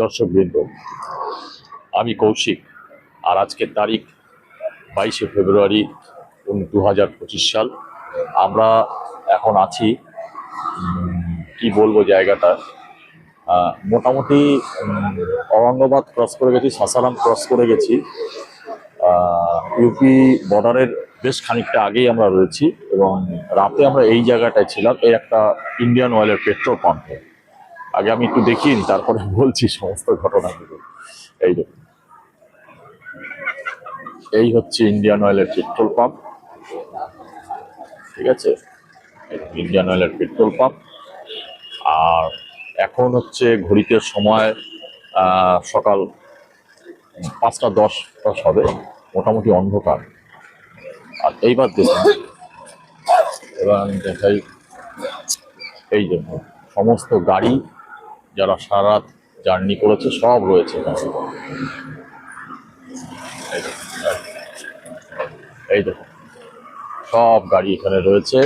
দর্শকবৃন্দ, আমি কৌশিক আর আজকের তারিখ বাইশে ফেব্রুয়ারি দু হাজার পঁচিশ সাল। আমরা এখন আছি কি বলব জায়গাটা? মোটামুটি ঔরঙ্গাবাদ ক্রস করে গেছি, সাসারাম ক্রস করে গেছি। ইউপি বর্ডারের বেশ খানিকটা আগেই আমরা রয়েছি এবং রাতে আমরা এই জায়গাটায় ছিলাম। এই একটা ইন্ডিয়ান অয়েলের পেট্রোল পাম্পে আগে আমি একটু নিই, তারপরে বলছি সমস্ত ঘটনাগুলো। এই দেখুন। এই হচ্ছে ইন্ডিয়ান অয়েলের পেট্রোল পাম্প ঠিক আছে? ইন্ডিয়ান অয়েলের পেট্রোল পাম্প আর এখন হচ্ছে ঘড়িতে সময় সকাল পাঁচটা দশ দশ হবে মোটামুটি অন্ধকার। আর এইবার দেখুন এবার দেখাই এই জন্য সমস্ত গাড়ি যারা সারা জার্নি করেছে, সব রয়েছে। এই দেখুন সব গাড়ি এখানে রয়েছে।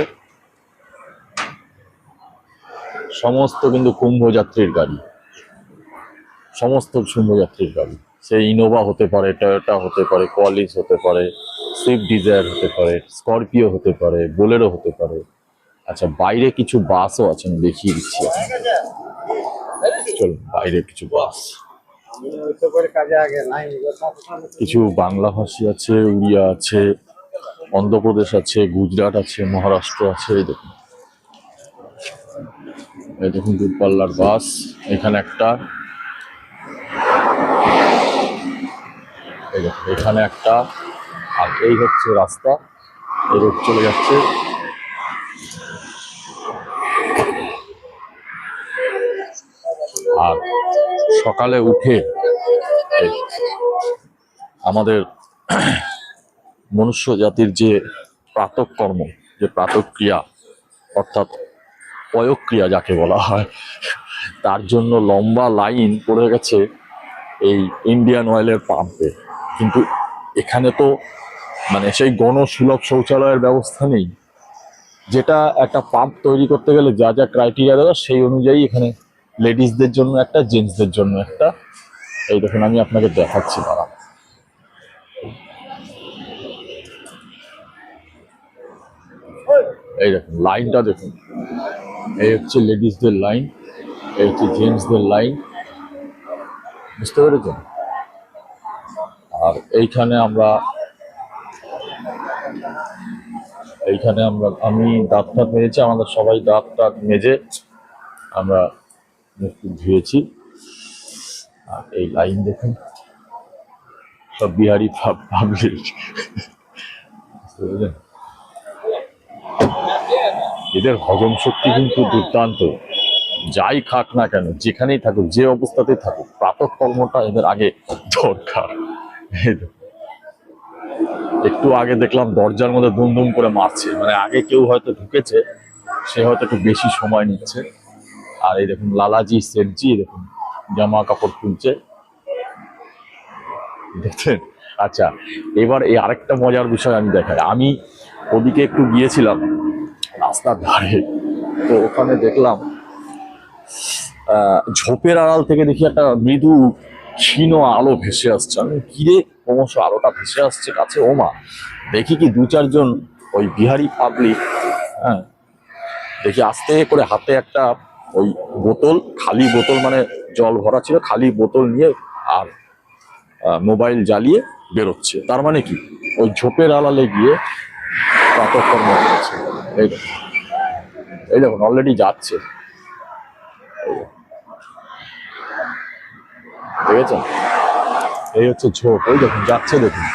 সমস্ত কিন্তু কুম্ভ যাত্রীর গাড়ি। সমস্ত কুম্ভ যাত্রীর গাড়ি। সে ইনোভা হতে পারে টয়োটা হতে পারে কোয়ালিস হতে পারে সুইফট ডিজায়ার হতে পারে স্করপিও হতে পারে বোলেরো হতে পারে। আচ্ছা বাইরে কিছু বাসও আছে আমি দেখিয়ে দিচ্ছি চলুন বাইরে কিছু বাস কিছু বাংলা ভাষী আছে, উড়িয়া আছে, অন্ধ্রপ্রদেশ আছে, গুজরাট আছে, মহারাষ্ট্র আছে দেখুন। এই দেখুন, দূরপাল্লার বাস, এখানে একটা। এখানে একটা। আর এই হচ্ছে রাস্তা এই রোড চলে যাচ্ছে। আর সকালে উঠে আমাদের মনুষ্য জাতির যে প্রাতকর্ম, যে প্রাতক্রিয়া, অর্থাৎ পয়ক্রিয়া যাকে বলা হয়, তার জন্য লম্বা লাইন পড়ে গেছে এই ইন্ডিয়ান অয়েলের পাম্পে। কিন্তু এখানে তো মানে সেই গণসুলভ শৌচালয়ের ব্যবস্থা নেই। যেটা একটা পাম্প তৈরি করতে গেলে যা যা ক্রাইটেরিয়া দেওয়া, সেই অনুযায়ী এখানে লেডিসদের জন্য একটা, জেন্টসদের জন্য একটা। এই দেখুন, আমি আপনাকে দেখাচ্ছি দাঁড়া এই দেখুন, লাইনটা দেখুন। এই হচ্ছে লেডিসদের লাইন, এই হচ্ছে জেন্টসদের লাইন। বুঝতে পেরেছেন? আর এইখানে আমরা এইখানে আমরা, আমি দাঁত টাত আমাদের সবাই দাঁত টাত মেজে আমরা টুক ধুয়েছি। আর এই লাইন দেখুন। সব বিহারি পাবলিক এদের হজম শক্তি কিন্তু দুর্দান্ত। যাই খাক না কেন, যেখানেই থাকুক, যে অবস্থাতেই থাকুক, প্রাতঃ কর্মটা এদের আগে দরকার। একটু আগে দেখলাম দরজার মধ্যে দুম দুম করে মারছে। মানে আগে কেউ হয়তো ঢুকেছে, সে হয়তো একটু বেশি সময় নিচ্ছে। আর এই দেখুন লালাজি এই দেখুন জামা কাপড় খুলছে দেখছেন? আচ্ছা এবার এই আরেকটা মজার বিষয় আমি দেখাই। আমি ওদিকে একটু গিয়েছিলাম, রাস্তার ধারে। তো ওখানে দেখলাম ঝোপের আড়াল থেকে দেখি একটা মৃদু ক্ষীণ আলো ভেসে আসছে। আমি, কিরে, ক্রমশ আলোটা ভেসে আসছে কাছে ওমা দেখি কি দু চারজন ওই বিহারি পাবলিক হ্যাঁ দেখি আস্তে করে হাতে একটা ওই বোতল, খালি বোতল মানে জল ভরা ছিল, খালি বোতল নিয়ে আর মোবাইল জ্বালিয়ে বেরোচ্ছে। তার মানে কি? ওই ঝোপের আড়ালে গিয়ে প্রাতকর্ম করছে এই দেখুন। এই দেখুন অলরেডি যাচ্ছে। এই দেখুন। দেখেছেন? এই হচ্ছে ঝোপ। ওই দেখুন, যাচ্ছে দেখুন।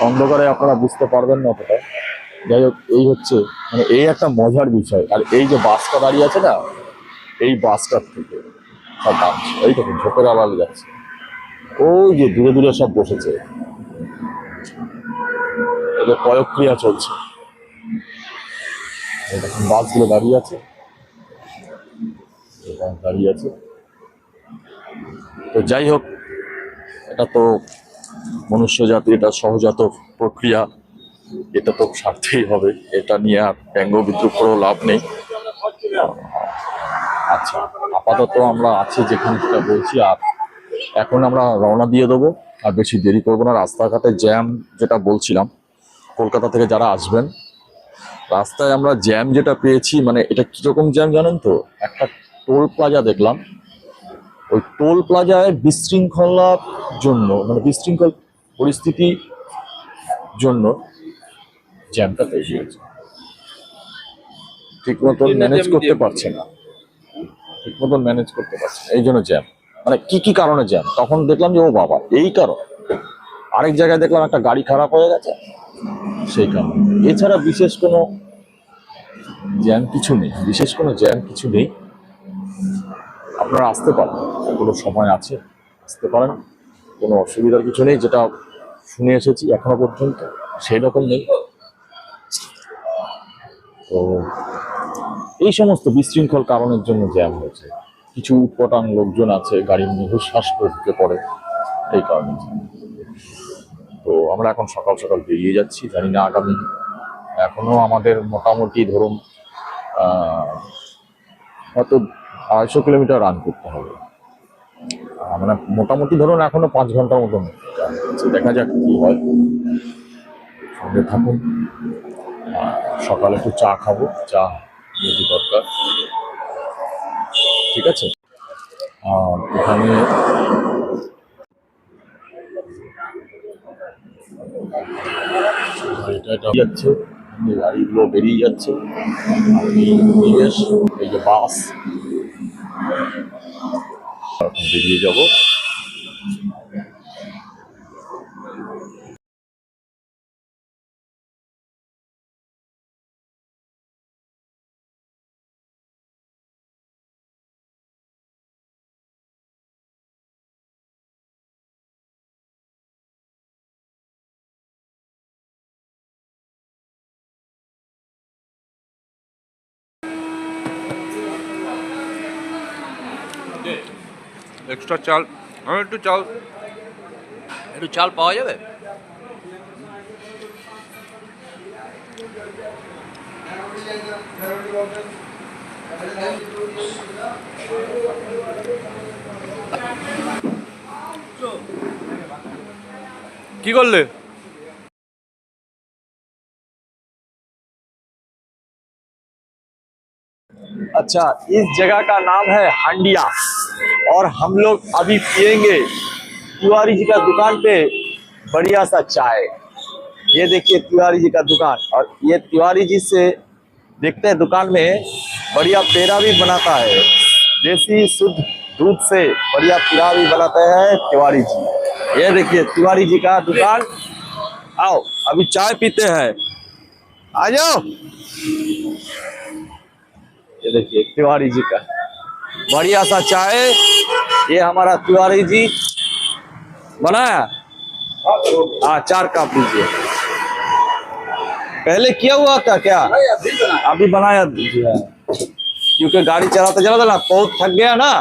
অন্ধকারে আপনারা বুঝতে পারবেন না অতটা। যাই হোক, এই হচ্ছে মানে এই একটা মজার বিষয়। আর এই যে বাসটা দাঁড়িয়ে আছে না, এই বাসটার থেকে সব নামছে। এই দেখুন ঝোপের আড়ালে যাচ্ছে। ওই যে দূরে দূরে সব বসেছে। এদের প্রয়োগক্রিয়া চলছে। বাসগুলো দাঁড়িয়ে আছে। দাঁড়িয়ে আছে। তো যাই হোক, এটা তো মনুষ্য জাতির এটা সহজাত প্রক্রিয়া। এটা তো স্বার্থেই হবে। এটা নিয়ে আর ব্যঙ্গ বিদ্রুপ করেও লাভ নেই। আচ্ছা আপাতত আমরা আছি যেখানে সেটা বলছি, আর এখন আমরা রওনা দিয়ে দেবো, আর বেশি দেরি করব না। রাস্তাঘাটে জ্যাম যেটা বলছিলাম, কলকাতা থেকে যারা আসবেন, রাস্তায় আমরা জ্যাম যেটা পেয়েছি মানে এটা কীরকম জ্যাম জানেন তো? একটা টোল প্লাজা দেখলাম। ওই টোল প্লাজায় বিশৃঙ্খলার জন্য মানে বিশৃঙ্খল পরিস্থিতি জন্য জ্যামটা তৈরি হয়েছে। ঠিক মতন ম্যানেজ করতে পারছে না। ঠিক মতন ম্যানেজ করতে পারছে না। এই জন্য জ্যাম। মানে কি কি কারণে জ্যাম? তখন দেখলাম যে ও বাবা এই কারণ। আরেক জায়গায় দেখলাম একটা গাড়ি খারাপ হয়ে গেছে। সেই কারণে। এছাড়া বিশেষ কোনো জ্যাম কিছু নেই। বিশেষ কোনো জ্যাম কিছু নেই। আপনারা আসতে পারেন। কোনো সময় আছে? আসতে পারেন। কোনো অসুবিধার কিছু নেই। যেটা শুনে এসেছি এখনও পর্যন্ত। সেই রকম নেই। তো এই সমস্ত বিশৃঙ্খল কারণের জন্য জ্যাম হয়েছে। কিছু উৎপটাং লোকজন আছে, গাড়ির নিঃশ্বাস ঢুকে পড়ে, এই কারণে তো আমরা এখন সকাল সকাল বেরিয়ে যাচ্ছি, জানি না আগামী এখনও আমাদের মোটামুটি ধরুন হয়তো আড়াইশো কিলোমিটার রান করতে হবে। মানে মোটামুটি ধরুন এখনও পাঁচ ঘণ্টার মতন। দেখা যাক কি হয়। সঙ্গে থাকুন। সকালে একটু চা খাব, চা যদি দরকার। ঠিক আছে? আর এখানে এটা যাচ্ছে গাড়িগুলো বেরিয়ে যাচ্ছে। এই যে বাস। বেরিয়ে যাব। এক্সট্রা চাল আমার একটু চাল একটু চাল পাওয়া যাবে কি করলে अच्छा इस जगह का नाम है हांडिया और हम लोग अभी पियेंगे तिवारी जी का दुकान पे बढ़िया सा चाय। ये देखिए तिवारी जी का दुकान और ये तिवारी जी से देखते हैं दुकान में बढ़िया पेड़ा भी बनाता है। देसी शुद्ध दूध से बढ़िया पेड़ा भी बनाते हैं तिवारी जी। ये देखिए तिवारी जी का दुकान। आओ, अभी चाय पीते हैं। आ जाओ। ये देखिए तिवारी जी का। बढ़िया सा चाय। ये हमारा तिवारी जी। बनाया? हाँ चार कप दीजिए पहले किया हुआ था क्या? अभी बनाया। दीजिए। क्योंकि गाड़ी चलाते चलाते ना बहुत थक गया ना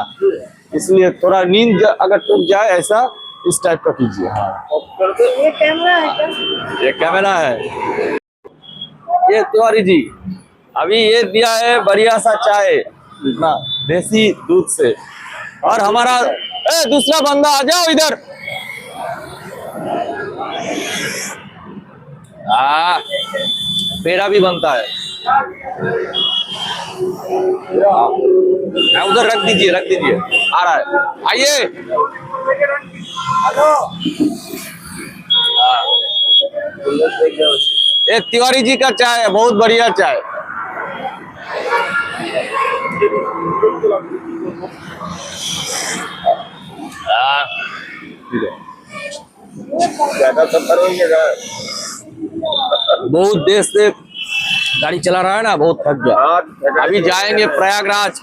इसलिए थोड़ा नींद अगर टूट जाए ऐसा इस टाइप का कीजिए। हाँ। ये कैमरा है क्या? ये कैमरा है। ये तिवारी जी अभी ये दिया है बढ़िया सा चाय। ना देसी दूध से। और हमारा ए दूसरा बंदा आ जाओ इधर। आ पेड़ा भी बनता है। हाँ, उधर रख दीजिए रख दीजिए। आ रहा है। आइए। ये तिवारी जी का चाय है बहुत बढ़िया चाय। बहुत देश से गाड़ी चला रहा है ना बहुत थक गया। अभी जाएँगे प्रयागराज।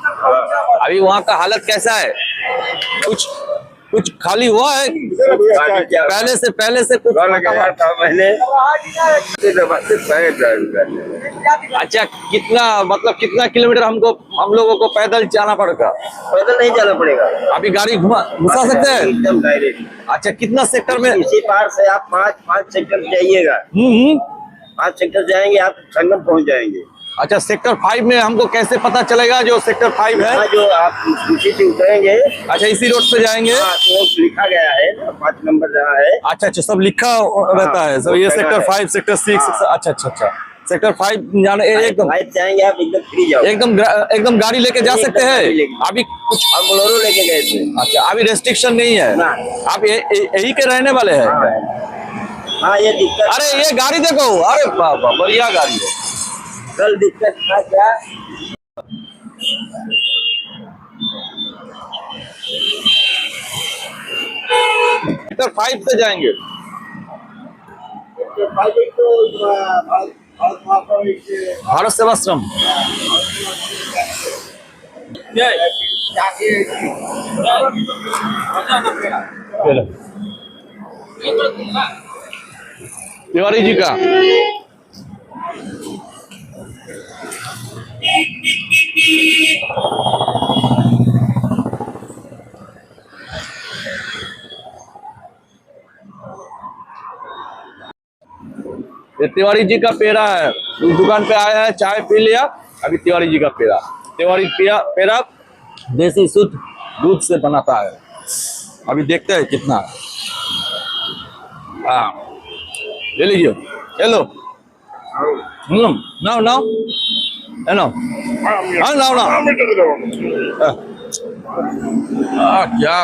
अभी वहाँ का हालत कैसा है? कुछ कुछ खाली हुआ है? पहले से पहले से कुछ अच्छा कितना मतलब कितना किलोमीटर हमको हम लोगों को पैदल जाना पड़ेगा? पैदल नहीं जाना पड़ेगा। अभी गाड़ी घुमा घुसा सकते हैं? अच्छा कितना सेक्टर में इसी पार से आप पाँच पाँच सेक्टर जाइएगा। हम्म हम्म, पाँच सेक्टर जाएँगे आप संगम पहुँच जाएँगे। अच्छा सेक्टर फाइव में हमको कैसे पता चलेगा जो सेक्टर फाइव है? जो आप इसी से उतरेंगे अच्छा इसी रोड से जाएँगे? हाँ तो लिखा गया है पाँच नंबर जहाँ है। अच्छा अच्छा सब लिखा रहता है। सब ये सेक्टर फाइव सेक्टर सिक्स हाँ। अच्छा अच्छा अच्छा। सेक्टर फाइव जाने एकदम। आप एकदम फ्री जाओ एकदम एकदम गाड़ी लेके जा सकते हैं? अभी कुछ हम बोलोरो लेके गए थे। अच्छा अभी रेस्ट्रिक्शन नहीं है? आप यही के रहने वाले हैं? हाँ हाँ ये दिक्कत अरे ये गाड़ी देखो। अरे बढ़िया गाड़ी है। कल दिक्कत था क्या सेक्टर फाइव से जाएँगे। भारत सेवाश्रम। तिवारी जी का। ये तिवारी जी का पेड़ा है। दुकान पे आया है, चाय पी लिया। अभी तिवारी जी का पेड़ा। तिवारी पेड़ा पेड़ा देसी शुद्ध दूध से बनाता है। अभी देखते हैं कितना है। हाँ। ले लीजिए। ले लो। हम्म नाउ नाउ। এনো হ্যাঁ নাও না কিয়া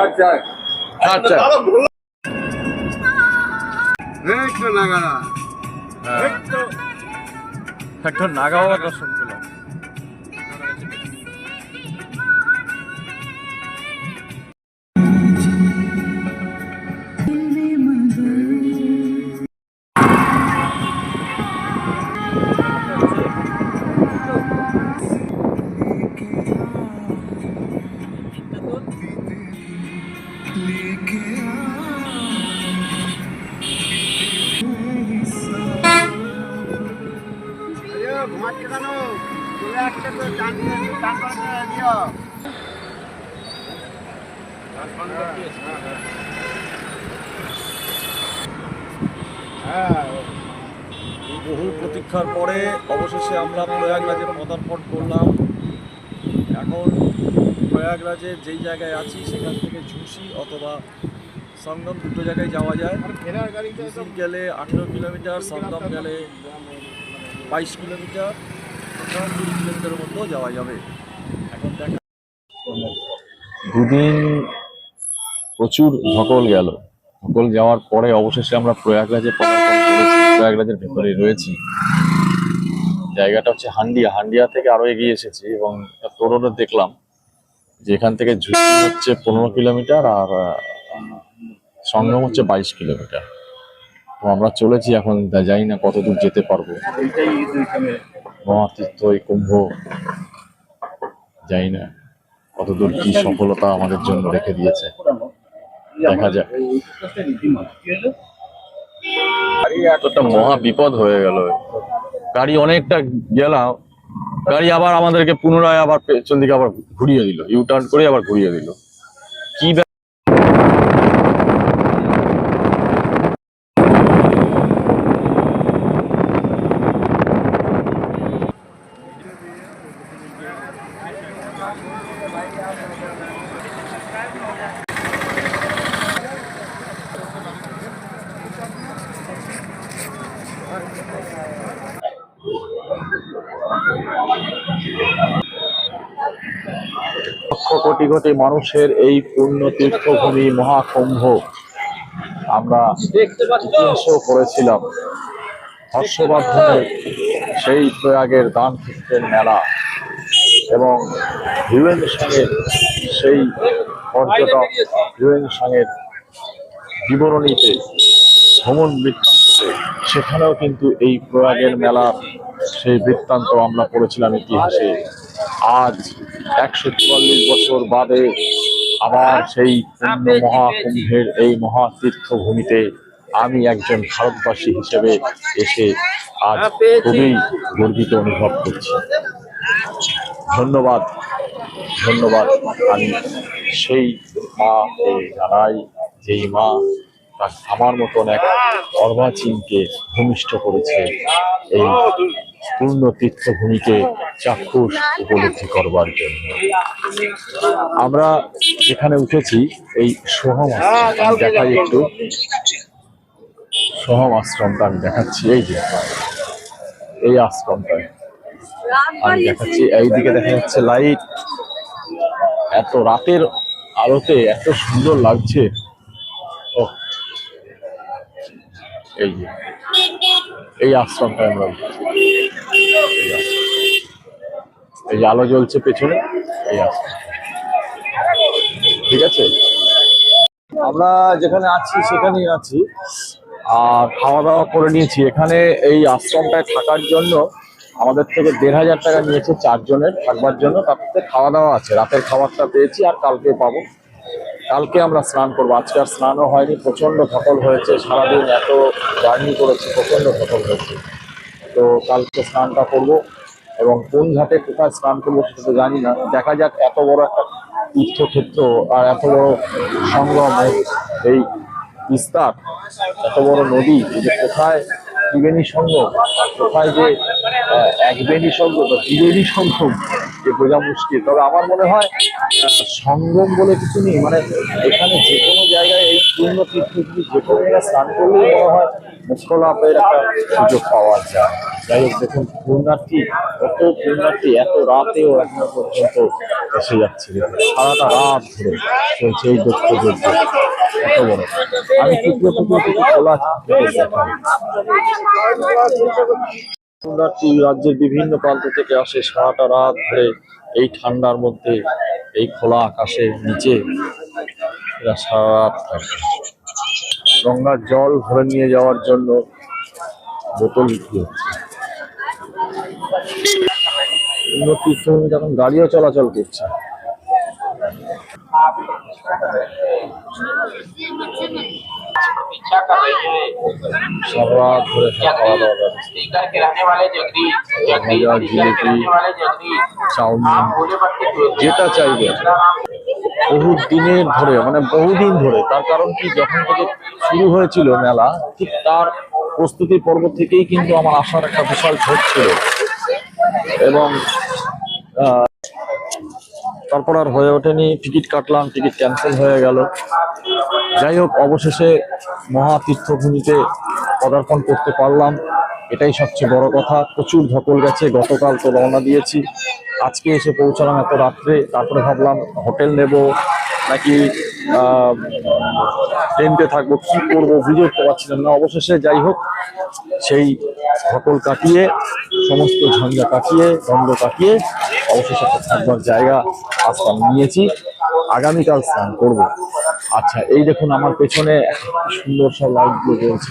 আচ্ছা। আচ্ছা। क्या আচ্ছা একটা নাগা বাবার দর্শন পেলাম বহু প্রতীক্ষার পরে অবশেষে আমরা প্রয়াগরাজে পদার্পণ করলাম। এখন প্রয়াগরাজের যেই জায়গায় আছি, সেখান থেকে ঝুঁসি অথবা সঙ্গম দুটো জায়গায় যাওয়া যায়। গেলে আঠেরো কিলোমিটার, সঙ্গম গেলে বাইশ কিলোমিটার। দুদিন প্রচুর ধকল গেল। ধকল যাওয়ার পরে অবশেষে আমরা প্রয়াগরাজে প্রয়াগরাজের ভেতরে রয়েছি। জায়গাটা হচ্ছে হান্ডিয়া। হান্ডিয়া থেকে আরও এগিয়ে এসেছি এবং তোরও দেখলাম যে এখান থেকে ঝুঁকি হচ্ছে পনেরো কিলোমিটার আর সঙ্গম হচ্ছে বাইশ কিলোমিটার। তো আমরা চলেছি, এখন জানি না কত দূর যেতে পারব। মহাতীর্থ এই কুম্ভ, জানি না কতদূর কি সফলতা আমাদের জন্য রেখে দিয়েছে। দেখা যাক। মহা বিপদ হয়ে গেল। গাড়ি অনেকটা গেলাম। গাড়ি আবার আমাদেরকে পুনরায় আবার পেছন দিকে আবার ঘুরিয়ে দিল। ইউ টার্ন করে আবার ঘুরিয়ে দিল। কি লক্ষ কোটি কোটি মানুষের এই পূর্ণ তীর্থভূমি মহাকুম্ভ আমরা ইতিহাসও করেছিলাম হর্ষবর্ধনের সেই প্রয়াগের দান ক্ষেত্রের মেলা এবং হিউয়েন সাংয়ের সেই পর্যটক হিউয়েন সাংয়ের বিবরণীতে, ভ্রমণ বৃত্তান্ততে সেখানেও কিন্তু এই প্রয়াগের মেলার সেই বৃত্তান্ত আমরা পড়েছিলাম ইতিহাসে। আজ একশো চুয়াল্লিশ বছর বাদে আবার সেই মহাকুম্ভের এই মহা তীর্থভূমিতে আমি একজন ভারতবাসী হিসেবে এসে আজ খুবই গর্বিত অনুভব করছি। ধন্যবাদ ধন্যবাদ। আমি সেই মা জানাই, যেই মা আমার মতন এক অর্বাচীনকে ভূমিষ্ঠ করেছে এই পূর্ণ তীর্থভূমিকে চাক্ষুষ উপলব্ধি করবার জন্য। আমরা যেখানে উঠেছি, এই সোহম আশ্রম দেখাই একটু। সোহম আশ্রমটা, আমি দেখাচ্ছি, এই যে, এই আশ্রমটা আমি দেখাচ্ছি, এইদিকে দেখা যাচ্ছে লাইট। এত রাতের আলোতে এত সুন্দর লাগছে। ও, এই যে, এই আশ্রমটা আমরা। এই আলো জ্বলছে পেছনে, এই আশ্রম ঠিক আছে? আমরা যেখানে আছি, সেখানেই আছি। আর খাওয়া দাওয়া করে নিয়েছি। এখানে এই আশ্রমটায় থাকার জন্য আমাদের থেকে দেড় হাজার টাকা নিয়েছে চারজনের, থাকবার জন্য। তাতে খাওয়া দাওয়া আছে। রাতের খাবারটা পেয়েছি আর কালকে পাবো। কালকে আমরা স্নান করব। আজকে আর স্নানও হয়নি। প্রচণ্ড ধকল হয়েছে। সারাদিন এত জার্নি করেছি, প্রচণ্ড ধকল হয়েছে। তো কালকে স্নানটা করব। এবং কোন ঘাটে কোথায় স্নান করব সেটা তো জানি না। দেখা যাক এত বড় একটা তীর্থক্ষেত্র আর এত বড় সঙ্গম এই- বিস্তার এত বড় নদী যে কোথায় ত্রিবেণী সঙ্গম কোথায় যে একবেণী সঙ্গম বা ত্রিবেণী সঙ্গম যে বোঝা মুশকিল তবে আমার মনে হয় আহ, সঙ্গম বলে কিছু নেই। মানে এখানে যে কোনো জায়গায় এই পূর্ণ তীর্থগুলি যে কোনো জায়গায় স্নান করলেই মনে হয় মুখ্য লাভের একটা সুযোগ পাওয়া যায়। যাই হোক, দেখুন, পুণ্যার্থী, কত পুণ্যার্থী, এত রাতেও এখনও পর্যন্ত এসে যাচ্ছে। সারাটা রাত ধরে চলছে এই দক্ষ যজ্ঞ এত বড়। আমি টুকরো টুকরো কিছু খোলা পুণ্যার্থী রাজ্যের বিভিন্ন প্রান্ত থেকে আসে সারাটা রাত ধরে এই ঠান্ডার মধ্যে, এই খোলা আকাশের নিচে। এরা সারা রাত থাকে। গঙ্গার জল ভরে নিয়ে যাওয়ার জন্য বোতল বিক্রি হচ্ছে। গাড়িও চলাচল করছে। যেটা চাইবে। বহু দিনের ধরে মানে বহুদিন ধরে, তার কারণ কি, যখন থেকে শুরু হয়েছিল মেলা, ঠিক তার প্রস্তুতি পর্ব থেকেই কিন্তু আমার আসার একটা বিশাল ঝোঁক ছিল। এবং তারপর আর হয়ে ওঠেনি, টিকিট কাটলাম, টিকিট ক্যান্সেল হয়ে গেল। যাই হোক, অবশেষে মহা তীর্থভূমিতে পদার্পণ করতে পারলাম। এটাই সবচেয়ে বড় কথা। প্রচুর ধকল গেছে, গতকাল তো রওনা দিয়েছি। আজকে এসে পৌঁছালাম এত রাত্রে, তারপরে ভাবলাম হোটেল নেব, নাকি টেন্টে থাকব, কি করব বুঝে উঠতে পারছিলাম না। অবশেষে যাই হোক, সেই ধকল কাটিয়ে, সমস্ত ঝঞ্ঝা কাটিয়ে, দ্বন্দ্ব কাটিয়ে, অবশেষে থাকবার জায়গা আস্তান নিয়েছি। আগামীকাল স্নান করব। আচ্ছা এই দেখুন আমার পেছনে সুন্দর সব লাইটগুলো জ্বলছে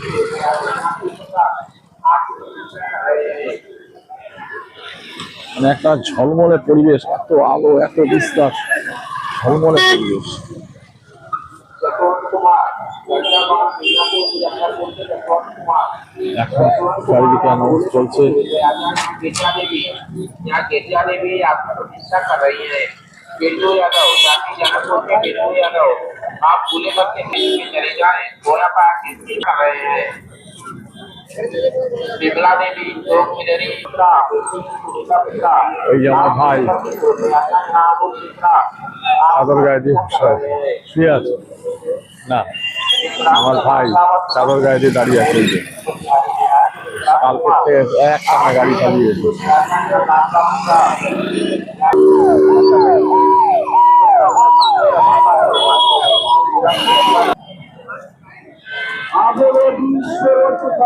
মানে একটা ঝলমলে পরিবেশ, এত আলো, এত বিস্তার, ঝলমলে পরিবেশ। এখন চারিদিকে অ্যানাউন্স চলছে गेटिया देवी यहाँ गेटिया देवी आपकी प्रतिष्ठा कर रही है गेटू यादव जाति जनकपुर के गेटू यादव आप भूले भट्टी में चले जाएं गोरा पाक की कर रहे हैं এই আমার ভাই চাদর গায়ে দিয়ে শুয়ে আছে না আমার ভাই চাদর গায়ে দাঁড়িয়ে আছে কালকে এক টানা গাড়ি চালিয়েছে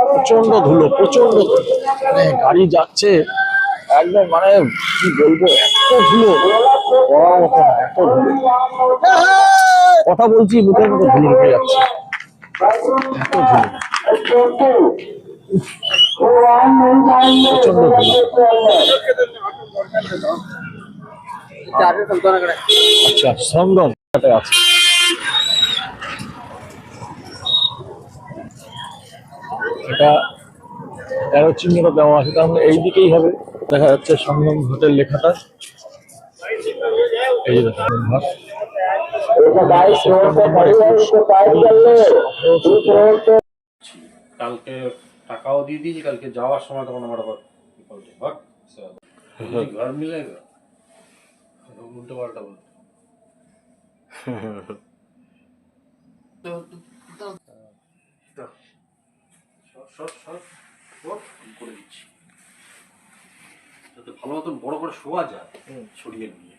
প্রচণ্ড ধুলো প্রচণ্ড মানে গাড়ি যাচ্ছে একদম মানে কি বলব এত ধুলো। মতো না, এত ধুলো। কথা বলছি মুখের মতো ধুলো ঢুকে যাচ্ছে। এত ধুলো। আচ্ছা সঙ্গম আছে এটা অ্যারো চিহ্নটা দেওয়া আছে তার মানে এই দিকেই হবে। দেখা যাচ্ছে সঙ্গম হোটেল লেখাটা। এই। কালকে টাকাও দিয়ে দিয়েছি কালকে যাওয়ার সময় তখন আমার আবার ঘর? মিলে উল্টো পাল্টা বলছে সব সর, করে দিচ্ছি। যাতে ভালো মতন বড় করে শোয়া যায় ছড়িয়ে নিয়ে।